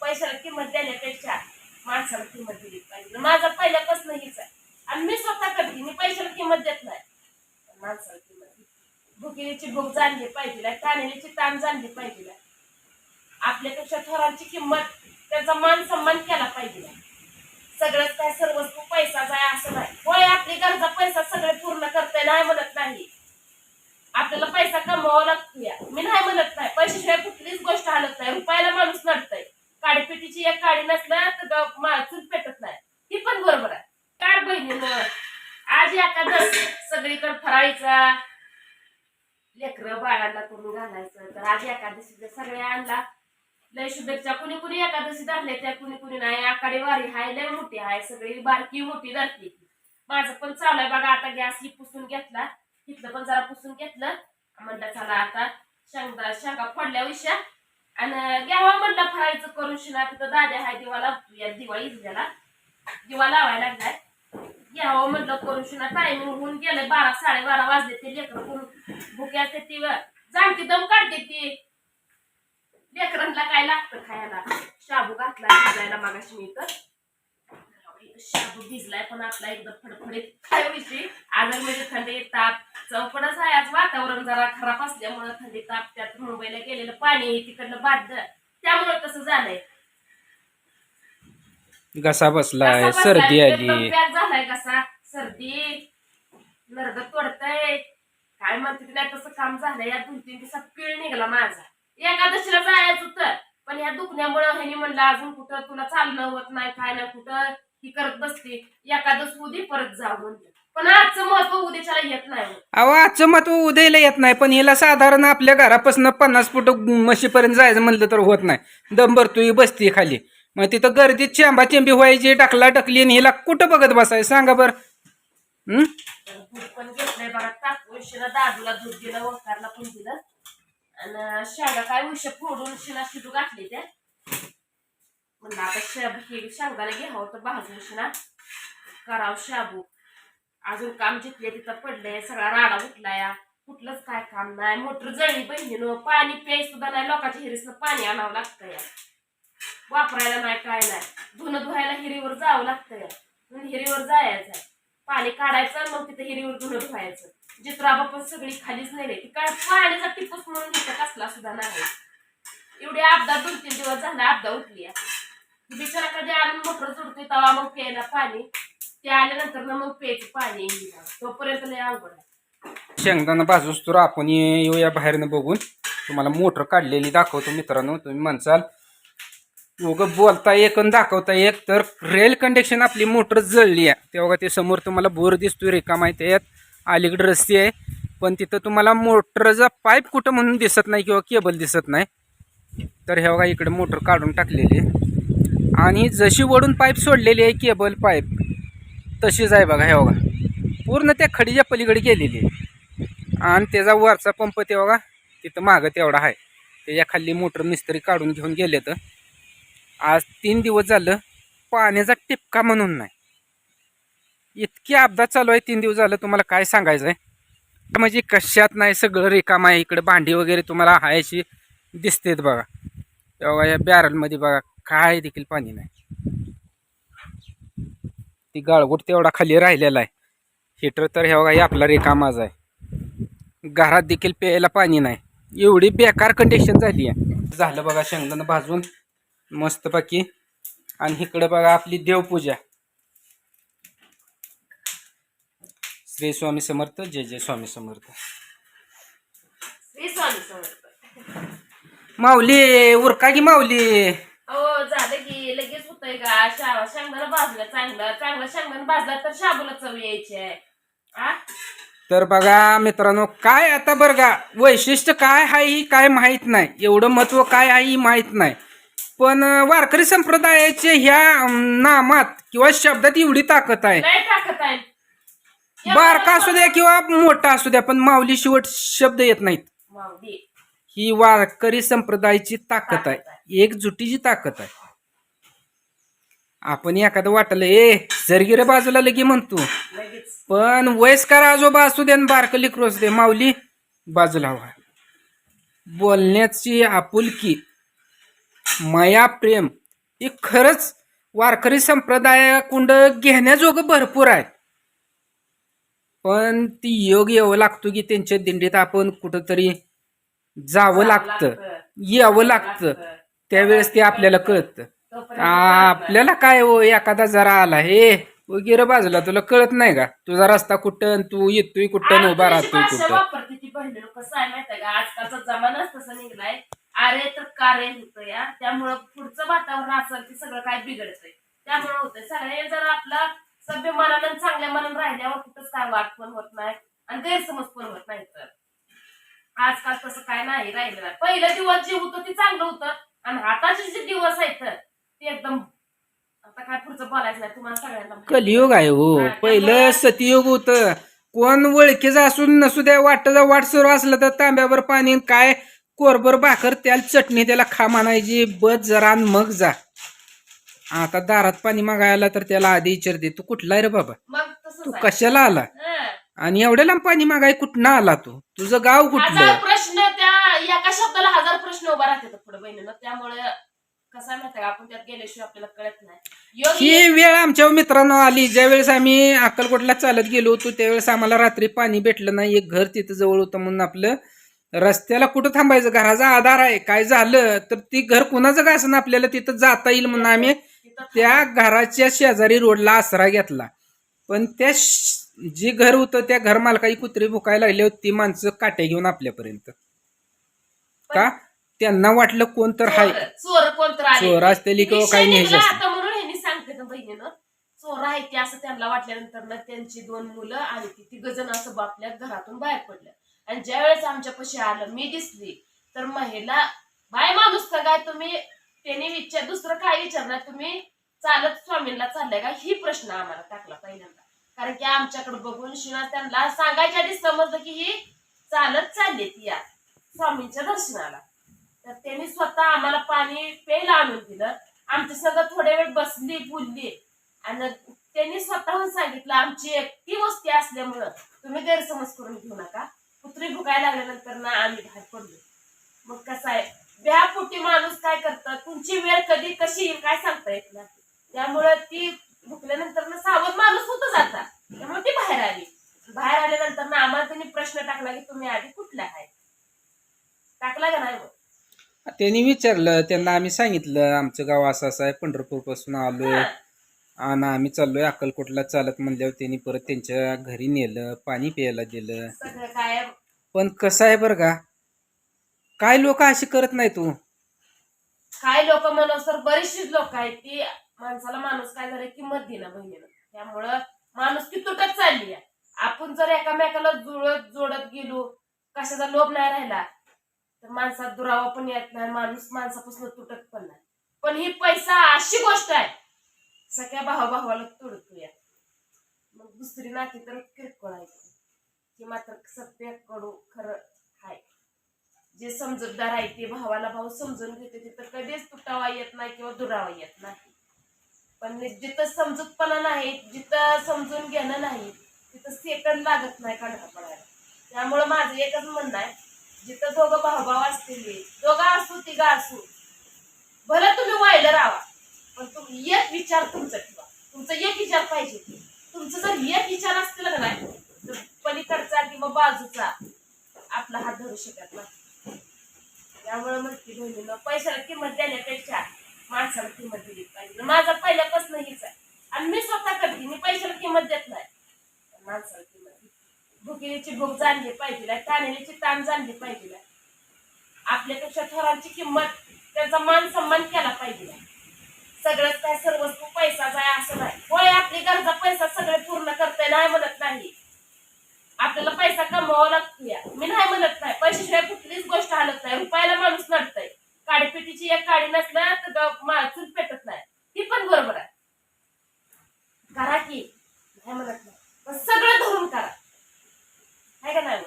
पैशाला किंमत देण्यापेक्षा माणसाला किंमत दिली पाहिजे. माझा पहिल्यापासून हीच आहे. आणि मी स्वतः करते. मी पैशाला किंमत देत नाही. माणसाला किंमत भुकेलीची भूक जाणली पाहिजे कानेलीची ताण जाणली पाहिजे. आपल्यापेक्षा थोरांची किंमत त्याचा मान सन्मान केला पाहिजे सगळंच काय सर्वस्व पैसा जाय असं नाही होय आपली गरजा पैसा सगळे पूर्ण करते नाही म्हणत नाही आपल्याला पैसा कमवावा लागतोय मी नाही म्हणत नाही पैशाशिवाय कुठलीच गोष्ट हालत नाही रुपयाला माणूस नडतय पेटीची एक काळी नसलं तर चूल पेटत नाही. ही पण बरोबर आहे. काय बहिणीनं आज एखादं सगळीकडे फराळीचा लेकर बाळांना करून घालायचं. तर आज जर सगळ्या आणला. लय शुभेच्छा. कुणी कुणी एकादशी धरले त्या कुणी कुणी नाही. आकाडी वारी हाय लय मोठी आहे सगळी बारकी मोठी धरली माझं पण चालू आहे बघा. आता गॅस ही पुसून घेतला. तिथलं पण जरा पुसून घेतलं. म्हणलं चला आता शेंगा शेंगा फोडल्या उशा आणि घ्यावा हो म्हणलं फरायचं करून शिना तिथं दाद्या हाय दिवाला दिवाळी इजल्याला दिवा लावायला लागलाय. घ्यावं हो म्हणलं करून शिना टायमिंग होऊन गेलंय बारा साडेबारा वाजले ते लेकरं करून. भुके असते ती जाणती दम काढते ती. लेकरांना काय लागतं खायला? शाबू घातला भिजायला मागाशी मी तर शाबू भिजलाय पण आपला एकदम फडफडीत. खायविषयी आज म्हणजे थंडी ताप. चौकडच आहे आज वातावरण जरा खराब असल्यामुळे थंडी ताप त्यात मुंबईला गेलेलं पाणी तिकडलं बांध त्यामुळे तसं झालंय. घसा बसलाय सर्दी? आली. एकदम झालाय कसा सर्दी नरग तोडतय. काय म्हणते ते नाही तसं काम झालंय. या दोन तीन दिवसात पिळ निघाला माझा. एकादशीला जायचं होतं पण या दुखण्यामुळे ह्यानी म्हणलं अजून कुठं तुला चालणं होत नाही काय नाही कुठं ही करत बसते एकादश उदी परत जाऊ म्हणलं. पण आजचं महत्त्व उद्याच्याला येत नाही अहो आजचं मत उद्याला येत नाही पण हिला साधारण आपल्या घरापासून पन्नास फुट म्हशीपर्यंत जायचं म्हणलं तर होत नाही. दम भरतोय बसती खाली. मग तिथं गर्दीत चेंबा चेंबी व्हायची टाकला टाकली आणि हिला कुठं बघत बसाय सांगा बर. हं? तर दूध पण घेतलंय बघा टाकून शिना दादूला दूध दिलं वंकारला पण दिलं. आणि शेंगा काय उश फोडून शिना शिजू घातली त्या. म्हणलं आता शेब हे शेंगाला घ्यावं तर भाजून शिना करावं शाबू. अजून काम जिथले तिथं पडलंय सगळा राडा उठलाय. कुठलंच काय काम नाही. मोटर जळली बहिणीनं. पाणी प्याय सुद्धा नाही. लोकांच्या हिरीसनं पाणी आणावं लागतं या वापरायला नाही काय नाही. धुणं धुवायला हिरीवर जावं लागतं या म्हणून हिरीवर जायचं पाणी काढायचं मग तिथं हिरीवर धुणं धुवायचं. जित्राबा पण सगळी खालीच नेले. ती काय पाण्याचा टिपूस म्हणून तिथं कसला सुद्धा नाही. एवढी आपदा दोन तीन दिवस झाला आपदा उठली बिचारा कधी आणून मोटर जोडतोय तेव्हा मग प्यायला पाणी. ते आल्यानंतर ना मग प्यायचं पाणी तोपर्यंत नाही अवघड आहे. शेंगदाणा बाजूस तर आपण येऊया बाहेरनं बघून. तुम्हाला मोटर काढलेली दाखवतो मित्रांनो. तुम्ही म्हणसाल उगं बोलता एक आणि दाखवता एक तर रेल कंडक्शन आपली मोटर जळली आहे. तेव्हा ते समोर तुम्हाला बोर दिसतोय रेखा आहे. त्यात अलीकडे रस्ते आहे. पण तिथं तुम्हाला मोटरचा पाईप कुठं म्हणून दिसत नाही किंवा केबल दिसत नाही. तर हे बघा इकडे मोटर काढून टाकलेली आहे. आणि जशी वडून पाईप सोडलेली आहे केबल पाईप तशीच आहे बघा हे बघा. पूर्ण त्या खडीच्या पलीकडे गेलेली आणि त्याचा वरचा पंप ते बघा तिथं मागं तेवढा आहे. त्याच्याखाली मोटर मिस्त्री काढून घेऊन गेले तर. आज तीन दिवस झालं पाण्याचा टिपका म्हणून नाही. इतकी अपघात चालू आहे तीन दिवस झालं तुम्हाला काय सांगायचं आहे? म्हणजे कशात नाही सगळं रिकाम आहे इकडे भांडी वगैरे तुम्हाला हायची दिसतेत बघा. तेव्हा या बॅरलमध्ये बघा काय देखील पाणी नाही. ती गाळगुट तेवढा खाली राहिलेला आहे. हिटर तर हे बघा आपला रिकामाच आहे. घरात देखील प्यायला पाणी नाही. एवढी बेकार कंडिशन झाली आहे. झालं बघा शेंगदाणा भाजून मस्तपैकी. आणि इकडे बघा आपली देवपूजा. श्री स्वामी समर्थ जय जय स्वामी समर्थ. श्री स्वामी समर्थ. माऊली उरका की माऊली? होतंय का? शावा शेंगदाणा भाजलं चांगलं. चांगलं शेंगदाणा भाजला तर शाबूला चव यायची आहे. आ? तर बघा मित्रांनो काय आता बरं का? वैशिष्ट्य काय आहे ही काय माहीत नाही. एवढं महत्त्व काय आहे ही माहीत नाही. पण वारकरी संप्रदायाचे ह्या नामात किंवा शब्दात एवढी ताकद आहे. लय ताकद आहे. बारका असू द्या किंवा मोठा असू द्या पण माऊली शेवट शब्द येत नाहीत. ही वारकरी संप्रदायाची ताकद आहे. एकजुटीची ताकद आहे. आपण एखादं वाटलं ए जरगिरे बाजूला लगे म्हणतो. पण वयस्कर आजोबा असू दे आणि बारकं लेकरू असू दे माऊली बाजूला व्हा. बोलण्याची आपुलकी माया प्रेम हे खरंच वारकरी संप्रदाय कुंड घेण्याजोगं भरपूर आहे. पण ती योग यावं लागतो की त्यांच्या दिंडीत आपण कुठंतरी जावं लागतं. यावं लागतं. त्यावेळेस ते आपल्याला कळतं. आपल्याला काय हो एखादा जरा आला हे वगैरे बाजूला तुला कळत नाही का? तुझा रस्ता कुठं आणि तू येतोय कुठं उभा राहतोय भाषा कुठं? वापरते ती बहिणी कसं आहे माहितीये का? आजकालचा जमानाच तसा निघलाय. आरे तर कार्य होतं या त्यामुळं पुढचं वातावरण असेल ते सगळं काय बिघडतंय. त्यामुळे होतंय. सगळे जर आपला सभ्य मनानं आणि चांगल्या मनानं राहिल्यावर कुठंच काय वाद पण होत नाही आणि गैरसमज पण होत नाही तर. आजकाल तसं काय नाही राहिलं नाही पहिलं दिवस जे होतं ते चांगलं होतं. आणि आताचे जे दिवस आहेत ते एकदम आता काय पुढचं बोलायचं नाही तुम्हाला सगळ्यांना माहिती. कलियुग आहे हो. हा, पहिलं त्यामुळं- सतयुग होतं. कोण ओळखीचं असून नसू द्या वाटचा वाट सुरू असलं तर तांब्यावर पाणी आणि काय? कोरभर भाकर त्याला चटणी त्याला खा म्हणायची बस जरा आणि मग जा. आता दारात पाणी मागायला तर त्याला आधी विचारते तू कुठला आहे रे बाबा? मग तसंच तू आहे. कशाला आला? हं. आणि एवढ्या लांब पाणी मागाय कुठनं आला तू? तुझं गाव हजार कुठलं प्रश्न त्या एका शब्दाला हजार प्रश्न उभा राहतात पुढे बहिणीनं. त्यामुळे कसं माहिती आपण त्यात गेल्याशिवाय आपल्याला कळत नाही. ही वेळ आमच्या मित्रांनो आली. ज्या वेळेस आम्ही अक्कलकोटला चालत गेलो होतो त्यावेळेस आम्हाला रात्री पाणी भेटलं नाही. एक घर तिथं जवळ होतं म्हणून आपलं रस्त्याला कुठं थांबायचं? घराचा आधार आहे. काय झालं तर ती घर कुणाचं का असं आपल्याला तिथं जाता येईल म्हणून आम्ही तिथं त्या घराच्या शेजारी रोडला आसरा घेतला. पण त्या श- जे घर होतं त्या घर मालकाची कुत्री भुकायला लागली होती. ती माणसं काट्या घेऊन आपल्यापर्यंत. का? त्यांना वाटलं कोण तर हाय. चोर- चोर कोणतर आले. चोर असतेली किंवा काही असतं आता म्हणून ह्यांनी सांगते ना बहिणीनं चोर आहे ते असं त्यांना वाटल्यानंतर ना त्यांची दोन मुलं आणि ती तिघ जण असं बापल्या घरातून बाहेर पडलं आणि ज्यावेळेस आमच्या पशी आलं मी दिसली तर महिला बाय माणूस का काय तुम्ही? त्यांनी विचार दुसरं काय विचारणार? तुम्ही चालत स्वामींना चाललंय का? ही प्रश्न आम्हाला टाकला पहिल्यांदा. कारण की आमच्याकडे बघून शिना त्यांना सांगायच्या आधी समजलं की ही चालत चालली ती या स्वामींच्या दर्शनाला. तर त्यांनी स्वतः आम्हाला पाणी प्यायला आणून दिलं. आमच्या सगळं थोड्या वेळ बसली बोलली. आणि त्यांनी स्वतःहून सांगितलं आमची एकटी वस्ती असल्यामुळं तुम्ही गैरसमज करून घेऊ नका. कुत्री भुकायला लागल्यानंतर ना आम्ही बाहेर पडलो. मग कसं आहे? व्यापोटी माणूस काय करतं? तुमची वेळ कधी कशी येईल काय सांगता येत नाही. त्यामुळं ती भुकल्यानंतर ना सावध माणूस होतच आता त्यामुळे ती बाहेर आली बाहेर आल्यानंतर ना आम्हाला त्यांनी प्रश्न टाकला की तुम्ही आधी कुठल्या आहे टाकला का नाही मग त्यांनी विचारलं त्यांना आम्ही सांगितलं आमचं गाव असं असं आहे पंढरपूरपासून आलोय. हा. आणि आम्ही चाललोय अक्कलकोटला चालत म्हणल्यावर त्यांनी परत त्यांच्या घरी नेलं पाणी प्यायला दिलं. पण कसं आहे बरं का? काय लोक अशी करत नाही तू काय लोक म्हणून तर बरीचशी लोक आहेत. की माणसाला माणूस काय झालं किंमत देणं बहिणीनं. त्यामुळं माणूस की तुटत चालली आपण जर एकामेकाला जुळत जोडत गेलो कशाचा लोभ नाही राहिला. तर माणसात दुरावा पण येत नाही माणूस माणसापासून तुटत पण नाही. पण ही पैसा अशी गोष्ट आहे. सगळ्या भावा भावाला तोडतो या मग दुसरी नाती तर किरकोळ आहे ती मात्र सत्य कडू खरं आहे. जे समजूतदार आहे ते भावाला भाऊ समजून घेते तिथं कधीच तुटावा येत नाही किंवा दुरावा येत नाही. पण जिथं समजूतपणा नाही जिथं समजून घेणं नाही तिथं सेकंद लागत नाही काढा पडायला. त्यामुळं माझं एकच म्हणणं आहे जिथं दोघं भाऊ भाऊ असतील दोघं असू तिघा असू. भलं तुम्ही वायलं राहा. पण तुम्ही एक विचार तुमचा ठेवा. तुमचा एक विचार पाहिजे तुमचं जर एक विचार असतील का नाही तर पलीकडचा किंवा बाजूचा आपला हात धरू शकत नाही. त्यामुळे म्हणते बहिणीनं पैशाला किंमत देण्यापेक्षा माणसाला किंमत दिली पाहिजे. माझा पहिल्यापासून हीच आहे. आणि मी स्वतः करते. मी पैशाला किंमत देत नाही. माणसाला किंमत भुकेलीची भूक जाणली पाहिजे ताणलेची ताण जाणली पाहिजे. आपल्यापेक्षा थोरांची किंमत त्याचा मान सन्मान केला पाहिजे. सगळंच काय सर्वस्व पैसाच आहे असं नाही. होय आपली गरजा पैसा सगळे पूर्ण करते नाही म्हणत नाही. आपल्याला पैसा कमवावा लागतोय. मी नाही म्हणत नाही. पैशाशिवाय कुठलीच गोष्ट हलत नाही. रुपयाला माणूस नडतय. काडीपेटीची एक काडी नसल्या तर मा- चूल पेटत नाही. ती पण बरोबर आहे. करा की नाही म्हणत नाही. पण सगळं धरून करा. आहे का नाही?